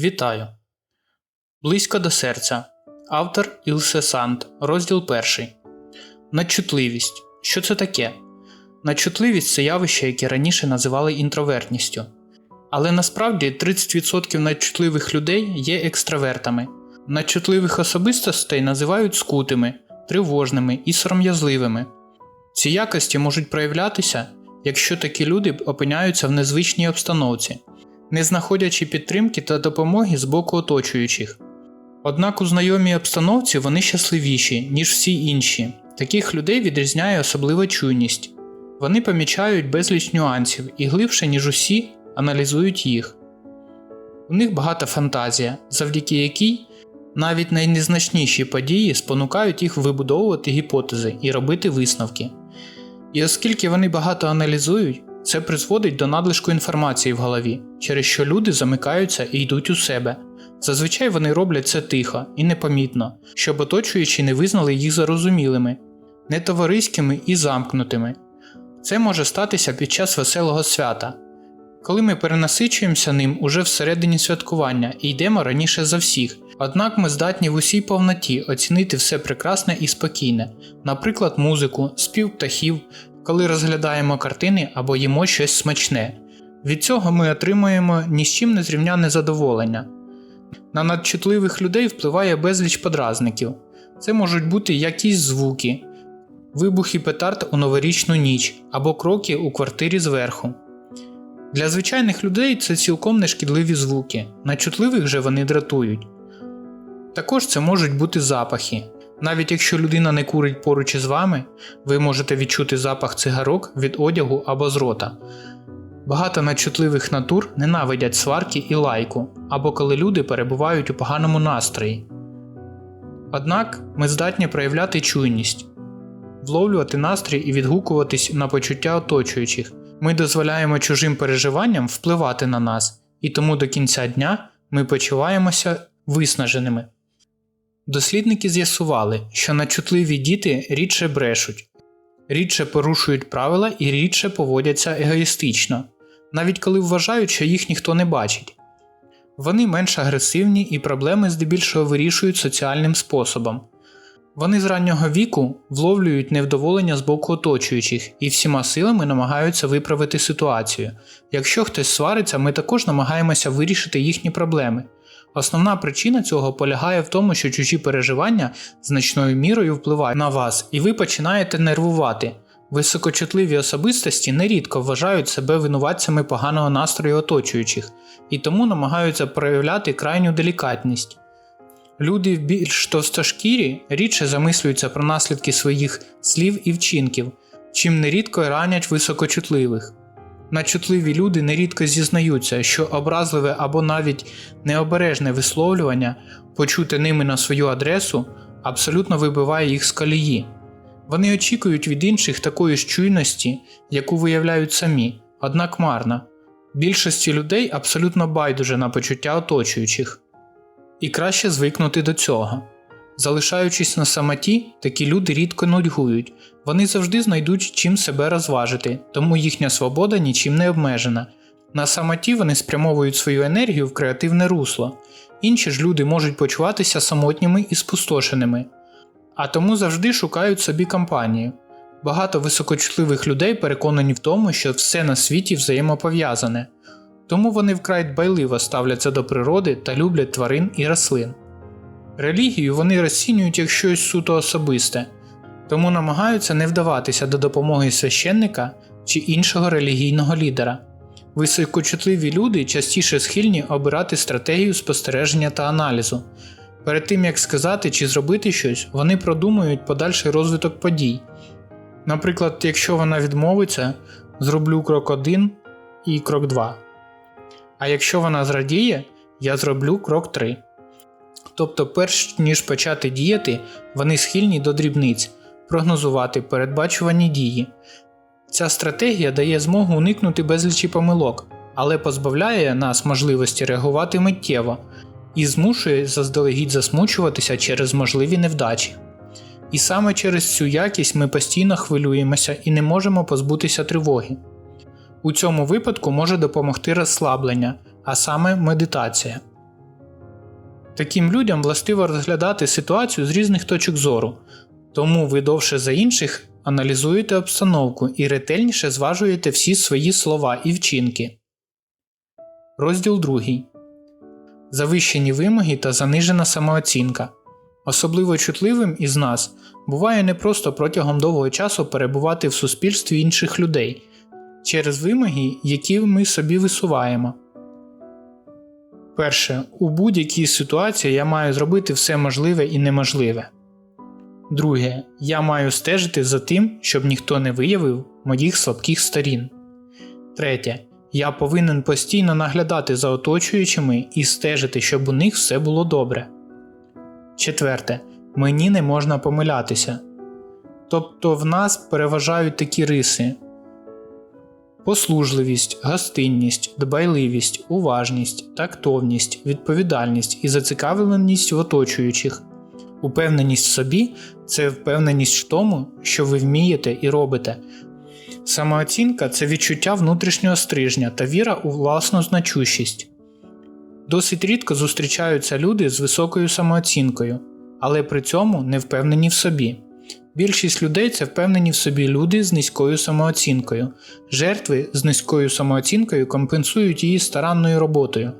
Вітаю. Близько до серця. Автор Ілсе Сант. Розділ 1. Надчутливість. Що це таке? Надчутливість це явище, яке раніше називали інтровертністю. Але насправді 30% надчутливих людей є екстравертами. Надчутливих особистостей називають скутими, тривожними і сором'язливими. Ці якості можуть проявлятися, якщо такі люди опиняються в незвичній обстановці, не знаходячи підтримки та допомоги з боку оточуючих. Однак у знайомій обстановці вони щасливіші, ніж всі інші. Таких людей відрізняє особлива чуйність. Вони помічають безліч нюансів і глибше, ніж усі, аналізують їх. У них багата фантазія, завдяки якій навіть найнезначніші події спонукають їх вибудовувати гіпотези і робити висновки. І оскільки вони багато аналізують, це призводить до надлишку інформації в голові, через що люди замикаються і йдуть у себе. Зазвичай вони роблять це тихо і непомітно, щоб оточуючі не визнали їх зарозумілими, нетовариськими і замкнутими. Це може статися під час веселого свята, коли ми перенасичуємося ним уже всередині святкування і йдемо раніше за всіх, однак ми здатні в усій повноті оцінити все прекрасне і спокійне, наприклад, музику, спів птахів, коли розглядаємо картини або їмо щось смачне. Від цього ми отримуємо ні з чим не зрівняне задоволення. На надчутливих людей впливає безліч подразників. Це можуть бути якісь звуки, вибухи петард у новорічну ніч або кроки у квартирі зверху. Для звичайних людей це цілком нешкідливі звуки, на чутливих же вони дратують. Також це можуть бути запахи. Навіть якщо людина не курить поруч із вами, ви можете відчути запах цигарок від одягу або з рота. Багато надчутливих натур ненавидять сварки і лайку, або коли люди перебувають у поганому настрої. Однак ми здатні проявляти чуйність, вловлювати настрій і відгукуватись на почуття оточуючих. Ми дозволяємо чужим переживанням впливати на нас, і тому до кінця дня ми почуваємося виснаженими. Дослідники з'ясували, що надчутливі діти рідше брешуть, рідше порушують правила і рідше поводяться егоїстично, навіть коли вважають, що їх ніхто не бачить. Вони менш агресивні і проблеми здебільшого вирішують соціальним способом. Вони з раннього віку вловлюють невдоволення з боку оточуючих і всіма силами намагаються виправити ситуацію. Якщо хтось свариться, ми також намагаємося вирішити їхні проблеми. Основна причина цього полягає в тому, що чужі переживання значною мірою впливають на вас, і ви починаєте нервувати. Високочутливі особистості нерідко вважають себе винуватцями поганого настрою оточуючих і тому намагаються проявляти крайню делікатність. Люди більш товстошкірі рідше замислюються про наслідки своїх слів і вчинків, чим нерідко ранять високочутливих. Начутливі люди нерідко зізнаються, що образливе або навіть необережне висловлювання, почуте ними на свою адресу, абсолютно вибиває їх з колії. Вони очікують від інших такої ж чуйності, яку виявляють самі, однак марно. Більшості людей абсолютно байдуже на почуття оточуючих. І краще звикнути до цього. Залишаючись на самоті, такі люди рідко нудьгують, вони завжди знайдуть чим себе розважити, тому їхня свобода нічим не обмежена. На самоті вони спрямовують свою енергію в креативне русло, інші ж люди можуть почуватися самотніми і спустошеними, а тому завжди шукають собі компанію. Багато високочутливих людей переконані в тому, що все на світі взаємопов'язане, тому вони вкрай дбайливо ставляться до природи та люблять тварин і рослин. Релігію вони розцінюють як щось суто особисте, тому намагаються не вдаватися до допомоги священника чи іншого релігійного лідера. Високочутливі люди частіше схильні обирати стратегію спостереження та аналізу. Перед тим як сказати чи зробити щось, вони продумують подальший розвиток подій. Наприклад, якщо вона відмовиться, зроблю крок 1 і крок 2. А якщо вона зрадіє, я зроблю крок 3. Тобто, перш ніж почати діяти, вони схильні до дрібниць, прогнозувати передбачувані дії. Ця стратегія дає змогу уникнути безлічі помилок, але позбавляє нас можливості реагувати миттєво і змушує заздалегідь засмучуватися через можливі невдачі. І саме через цю якість ми постійно хвилюємося і не можемо позбутися тривоги. У цьому випадку може допомогти розслаблення, а саме медитація. Таким людям властиво розглядати ситуацію з різних точок зору, тому ви довше за інших аналізуєте обстановку і ретельніше зважуєте всі свої слова і вчинки. Розділ 2. Завищені вимоги та занижена самооцінка. Особливо чутливим із нас буває не просто протягом довгого часу перебувати в суспільстві інших людей через вимоги, які ми собі висуваємо. Перше. У будь-якій ситуації я маю зробити все можливе і неможливе. Друге. Я маю стежити за тим, щоб ніхто не виявив моїх слабких сторін. Третє. Я повинен постійно наглядати за оточуючими і стежити, щоб у них все було добре. Четверте. Мені не можна помилятися. Тобто в нас переважають такі риси: послужливість, гостинність, дбайливість, уважність, тактовність, відповідальність і зацікавленість в оточуючих. Упевненість в собі це впевненість в тому, що ви вмієте і робите. Самооцінка це відчуття внутрішнього стрижня та віра у власну значущість. Досить рідко зустрічаються люди з високою самооцінкою, але при цьому не впевнені в собі. Більшість людей це впевнені в собі люди з низькою самооцінкою. Жертви з низькою самооцінкою компенсують її старанною роботою,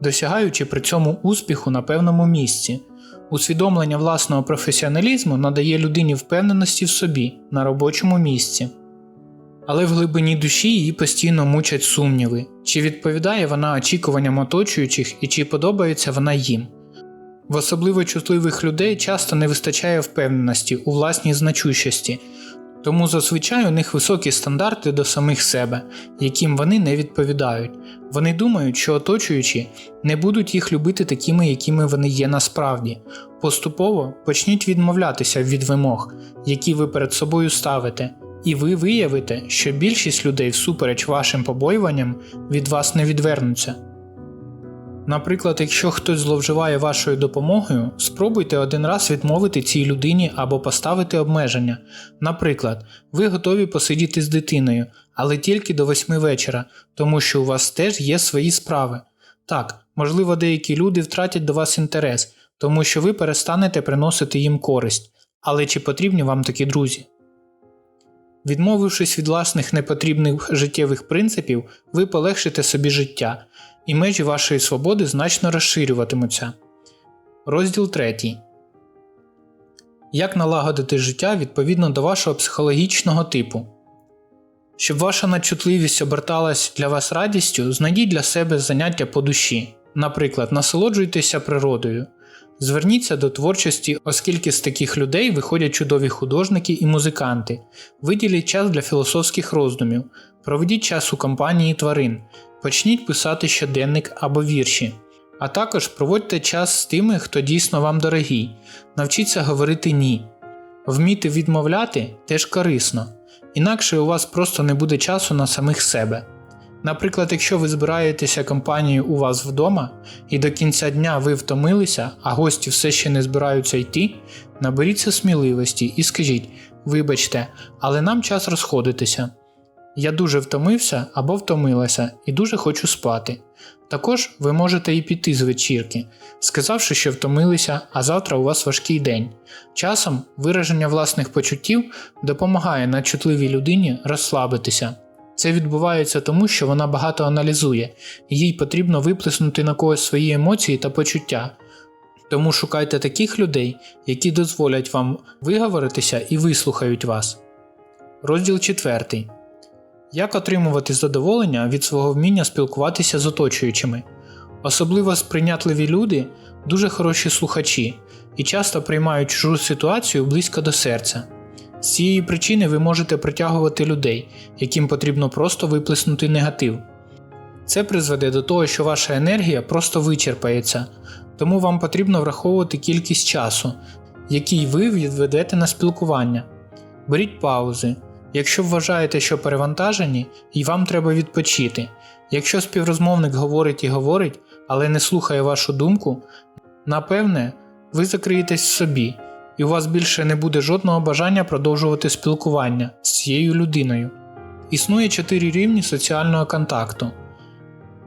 досягаючи при цьому успіху на певному місці. Усвідомлення власного професіоналізму надає людині впевненості в собі на робочому місці. Але в глибині душі її постійно мучать сумніви, чи відповідає вона очікуванням оточуючих і чи подобається вона їм. В особливо чутливих людей часто не вистачає впевненості у власній значущості, тому зазвичай у них високі стандарти до самих себе, яким вони не відповідають. Вони думають, що оточуючі не будуть їх любити такими, якими вони є насправді. Поступово почніть відмовлятися від вимог, які ви перед собою ставите, і ви виявите, що більшість людей, всупереч вашим побоюванням, від вас не відвернуться. Наприклад, якщо хтось зловживає вашою допомогою, спробуйте один раз відмовити цій людині або поставити обмеження. Наприклад, ви готові посидіти з дитиною, але тільки до 8 вечора, тому що у вас теж є свої справи. Так, можливо, деякі люди втратять до вас інтерес, тому що ви перестанете приносити їм користь, але чи потрібні вам такі друзі? Відмовившись від власних непотрібних життєвих принципів, ви полегшите собі життя, і межі вашої свободи значно розширюватимуться. Розділ 3. Як налагодити життя відповідно до вашого психологічного типу. Щоб ваша надчутливість оберталась для вас радістю, знайдіть для себе заняття по душі. Наприклад, насолоджуйтеся природою. Зверніться до творчості, оскільки з таких людей виходять чудові художники і музиканти. Виділіть час для філософських роздумів, проведіть час у компанії тварин, почніть писати щоденник або вірші. А також проводьте час з тими, хто дійсно вам дорогий, навчіться говорити ні. Вміти відмовляти теж корисно, інакше у вас просто не буде часу на самих себе. Наприклад, якщо ви збираєтеся компанією у вас вдома і до кінця дня ви втомилися, а гості все ще не збираються йти, наберіться сміливості і скажіть: вибачте, але нам час розходитися. Я дуже втомився або втомилася і дуже хочу спати. Також ви можете і піти з вечірки, сказавши, що втомилися, а завтра у вас важкий день. Часом вираження власних почуттів допомагає надчутливій людині розслабитися. Це відбувається тому, що вона багато аналізує, і їй потрібно виплеснути на когось свої емоції та почуття. Тому шукайте таких людей, які дозволять вам виговоритися і вислухають вас. Розділ 4. Як отримувати задоволення від свого вміння спілкуватися з оточуючими. Особливо сприйнятливі люди дуже хороші слухачі і часто приймають чужу ситуацію близько до серця. З цієї причини ви можете притягувати людей, яким потрібно просто виплеснути негатив. Це призведе до того, що ваша енергія просто вичерпається, тому вам потрібно враховувати кількість часу, який ви відведете на спілкування. Беріть паузи. Якщо вважаєте, що перевантажені і вам треба відпочити. Якщо співрозмовник говорить і говорить, але не слухає вашу думку, напевне, ви закриєтесь собі і у вас більше не буде жодного бажання продовжувати спілкування з цією людиною. Існує чотири рівні соціального контакту.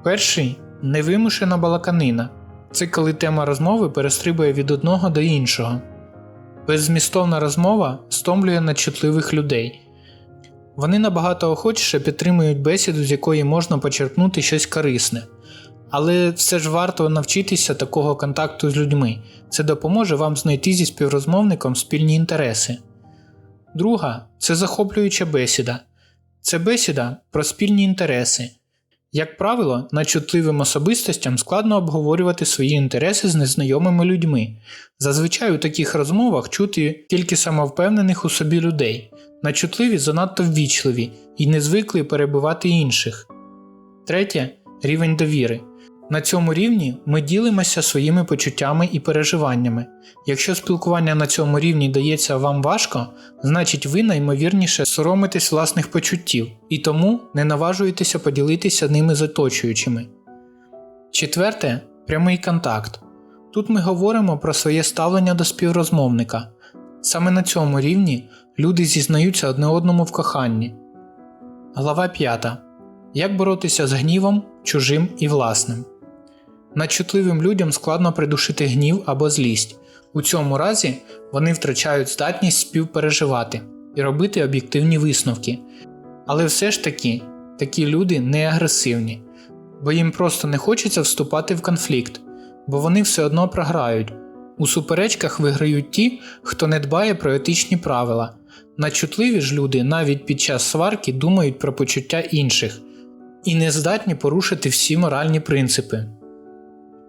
Перший невимушена балаканина. це коли тема розмови перестрибує від одного до іншого. Беззмістовна розмова стомлює надчутливих людей. Вони набагато охочіше підтримують бесіду, з якої можна почерпнути щось корисне. Але все ж варто навчитися такого контакту з людьми. Це допоможе вам знайти зі співрозмовником спільні інтереси. Друга це захоплююча бесіда. Це бесіда про спільні інтереси. Як правило, надчутливим особистостям складно обговорювати свої інтереси з незнайомими людьми. Зазвичай у таких розмовах чути тільки самовпевнених у собі людей, надчутливі занадто ввічливі і не звикли перебивати інших. Третє рівень довіри. На цьому рівні ми ділимося своїми почуттями і переживаннями. Якщо спілкування на цьому рівні дається вам важко, значить ви наймовірніше соромитесь власних почуттів і тому не наважуєтеся поділитися ними з оточуючими. Четверте прямий контакт. Тут ми говоримо про своє ставлення до співрозмовника. Саме на цьому рівні люди зізнаються одне одному в коханні. Глава 5. Як боротися з гнівом, чужим і власним. Надчутливим людям складно придушити гнів або злість. У цьому разі вони втрачають здатність співпереживати і робити об'єктивні висновки. Але все ж таки такі люди не агресивні, бо їм просто не хочеться вступати в конфлікт, бо вони все одно програють. У суперечках виграють ті, хто не дбає про етичні правила. Надчутливі ж люди навіть під час сварки думають про почуття інших і не здатні порушити всі моральні принципи.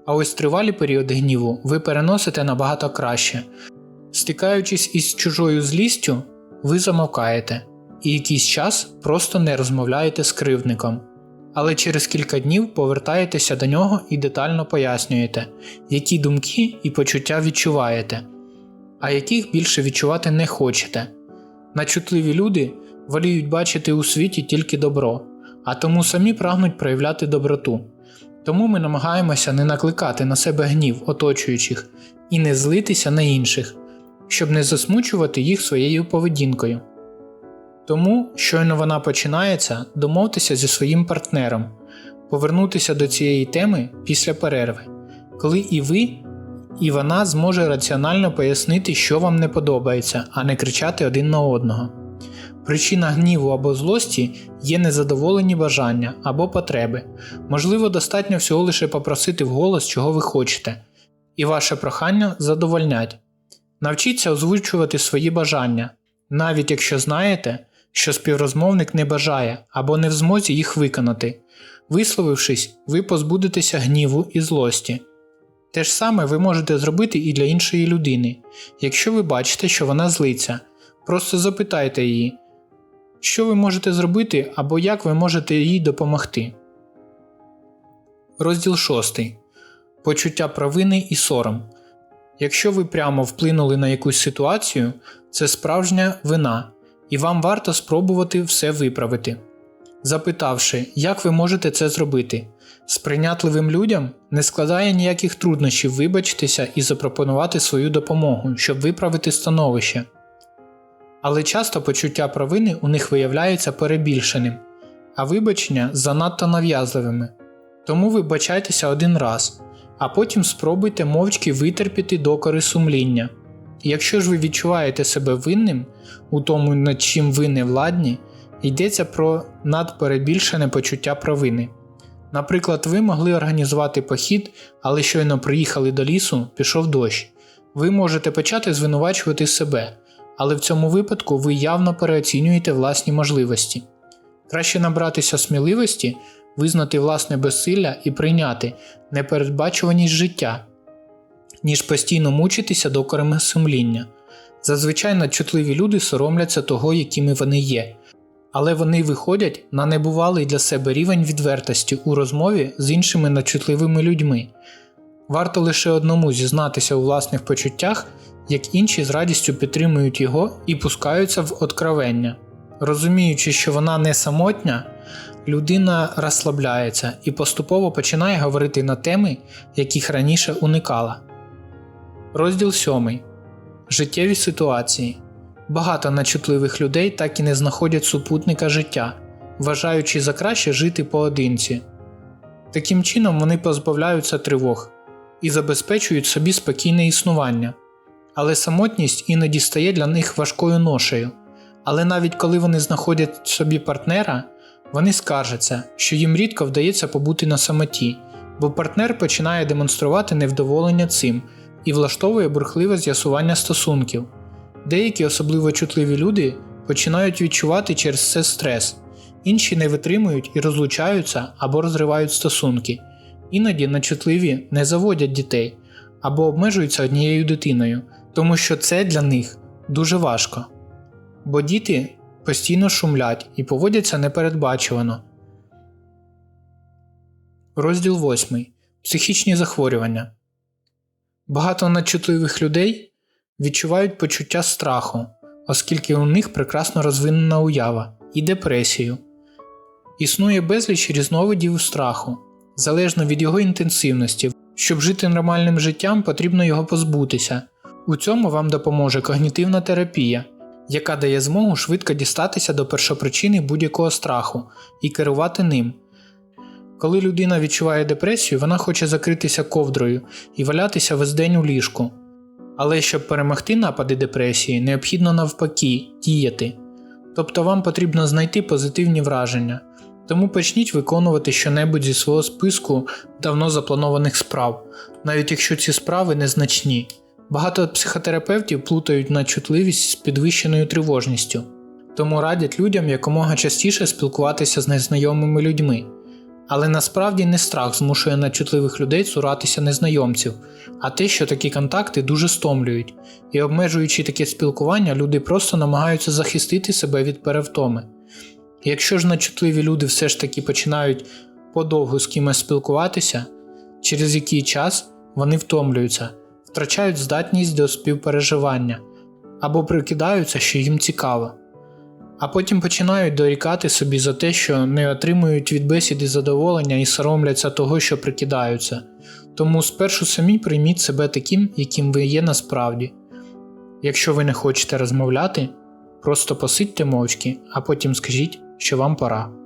А ось тривалі періоди гніву ви переносите набагато краще. Стикаючись із чужою злістю, ви замовкаєте і якийсь час просто не розмовляєте з кривдником. Але через кілька днів повертаєтеся до нього і детально пояснюєте, які думки і почуття відчуваєте, а яких більше відчувати не хочете. Начутливі люди воліють бачити у світі тільки добро, а тому самі прагнуть проявляти доброту. Тому ми намагаємося не накликати на себе гнів оточуючих і не злитися на інших, щоб не засмучувати їх своєю поведінкою. Тому, щойно вона починається, домовтеся зі своїм партнером, повернутися до цієї теми після перерви, коли і ви, і вона зможе раціонально пояснити, що вам не подобається, а не кричати один на одного. Причина гніву або злості є незадоволені бажання або потреби. Можливо, достатньо всього лише попросити вголос, чого ви хочете, і ваше прохання задовольнять. Навчіться озвучувати свої бажання, навіть якщо знаєте, що співрозмовник не бажає або не в змозі їх виконати. Висловившись, ви позбудетеся гніву і злості. Те ж саме ви можете зробити і для іншої людини, якщо ви бачите, що вона злиться. Просто запитайте її, що ви можете зробити або як ви можете їй допомогти. Розділ 6. Почуття провини і сором. Якщо ви прямо вплинули на якусь ситуацію, це справжня вина, і вам варто спробувати все виправити. Запитавши, як ви можете це зробити, сприйнятливим людям не складає ніяких труднощів вибачитися і запропонувати свою допомогу, щоб виправити становище. Але часто почуття провини у них виявляється перебільшеним, а вибачення занадто нав'язливими. Тому вибачайтеся один раз, а потім спробуйте мовчки витерпіти докори сумління. Якщо ж ви відчуваєте себе винним у тому, над чим ви не владні, йдеться про надперебільшене почуття провини. Наприклад, ви могли організувати похід, але щойно приїхали до лісу, пішов дощ. Ви можете почати звинувачувати себе, але в цьому випадку ви явно переоцінюєте власні можливості. Краще набратися сміливості, визнати власне безсилля і прийняти непередбачуваність життя, ніж постійно мучитися докорами сумління. Зазвичай надчутливі люди соромляться того, якими вони є, але вони виходять на небувалий для себе рівень відвертості у розмові з іншими надчутливими людьми. Варто лише одному зізнатися у власних почуттях, як інші з радістю підтримують його і пускаються в откровення. Розуміючи, що вона не самотня, людина розслабляється і поступово починає говорити на теми, яких раніше уникала. Розділ 7. Життєві ситуації. Багато начутливих людей так і не знаходять супутника життя, вважаючи за краще жити поодинці. Таким чином вони позбавляються тривог. і забезпечують собі спокійне існування. Але самотність іноді стає для них важкою ношею. Але навіть коли вони знаходять собі партнера, вони скаржаться, що їм рідко вдається побути на самоті, бо партнер починає демонструвати невдоволення цим і влаштовує бурхливе з'ясування стосунків. Деякі особливо чутливі люди починають відчувати через це стрес, інші не витримують і розлучаються або розривають стосунки. Іноді нечутливі не заводять дітей або обмежуються однією дитиною, тому що це для них дуже важко. Бо діти постійно шумлять і поводяться непередбачувано. Розділ 8. Психічні захворювання. Багато надчутливих людей відчувають почуття страху, оскільки у них прекрасно розвинена уява і депресію. Існує безліч різновидів страху, залежно від його інтенсивності. Щоб жити нормальним життям, потрібно його позбутися. У цьому вам допоможе когнітивна терапія, яка дає змогу швидко дістатися до першопричини будь-якого страху і керувати ним. Коли людина відчуває депресію, вона хоче закритися ковдрою і валятися весь день у ліжку. Але щоб перемогти напади депресії, необхідно навпаки діяти. Тобто вам потрібно знайти позитивні враження. Тому почніть виконувати щонебудь зі свого списку давно запланованих справ, навіть якщо ці справи незначні. Багато психотерапевтів плутають надчутливість з підвищеною тривожністю, тому радять людям якомога частіше спілкуватися з незнайомими людьми. Але насправді не страх змушує надчутливих людей цуратися незнайомців, а те, що такі контакти дуже стомлюють, і обмежуючи таке спілкування, люди просто намагаються захистити себе від перевтоми. Якщо ж надчутливі люди все ж таки починають подовго з кимось спілкуватися, через який час вони втомлюються, втрачають здатність до співпереживання або прикидаються, що їм цікаво, а потім починають дорікати собі за те, що не отримують від бесіди задоволення і соромляться того, що прикидаються. Тому спершу самі прийміть себе таким, яким ви є насправді. Якщо ви не хочете розмовляти, просто посидьте мовчки, а потім скажіть, що вам пора.